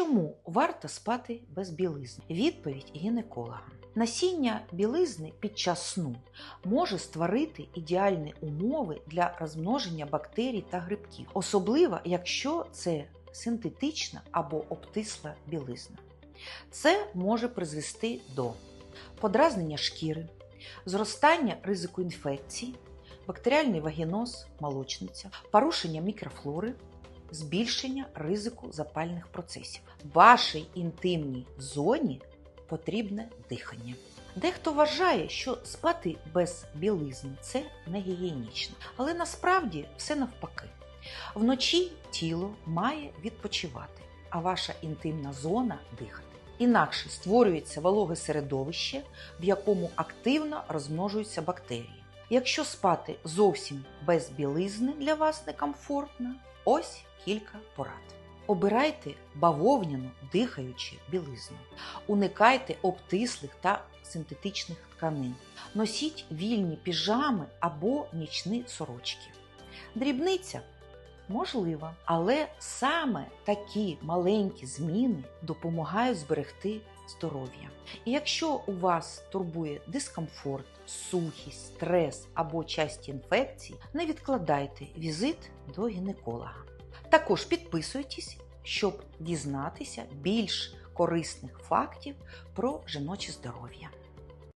Чому варто спати без білизни? Відповідь гінеколога. Насіння білизни під час сну може створити ідеальні умови для розмноження бактерій та грибків, особливо якщо це синтетична або обтисла білизна. Це може призвести до подразнення шкіри, зростання ризику інфекцій, бактеріальний вагіноз, молочниця, порушення мікрофлори, збільшення ризику запальних процесів. Вашій інтимній зоні потрібне дихання. Дехто вважає, що спати без білизни це не гігієнічно, але насправді все навпаки. Вночі тіло має відпочивати, а ваша інтимна зона дихати. Інакше створюється вологе середовище, в якому активно розмножуються бактерії. Якщо спати зовсім без білизни для вас некомфортно, ось кілька порад. Обирайте бавовняну дихаючу білизну. Уникайте обтислих та синтетичних тканин. Носіть вільні піжами або нічні сорочки. Дрібниця можлива, але саме такі маленькі зміни допомагають зберегти здоров'я. І якщо у вас турбує дискомфорт, сухість, стрес або часті інфекції, не відкладайте візит до гінеколога. Також підписуйтесь, щоб дізнатися більш корисних фактів про жіноче здоров'я.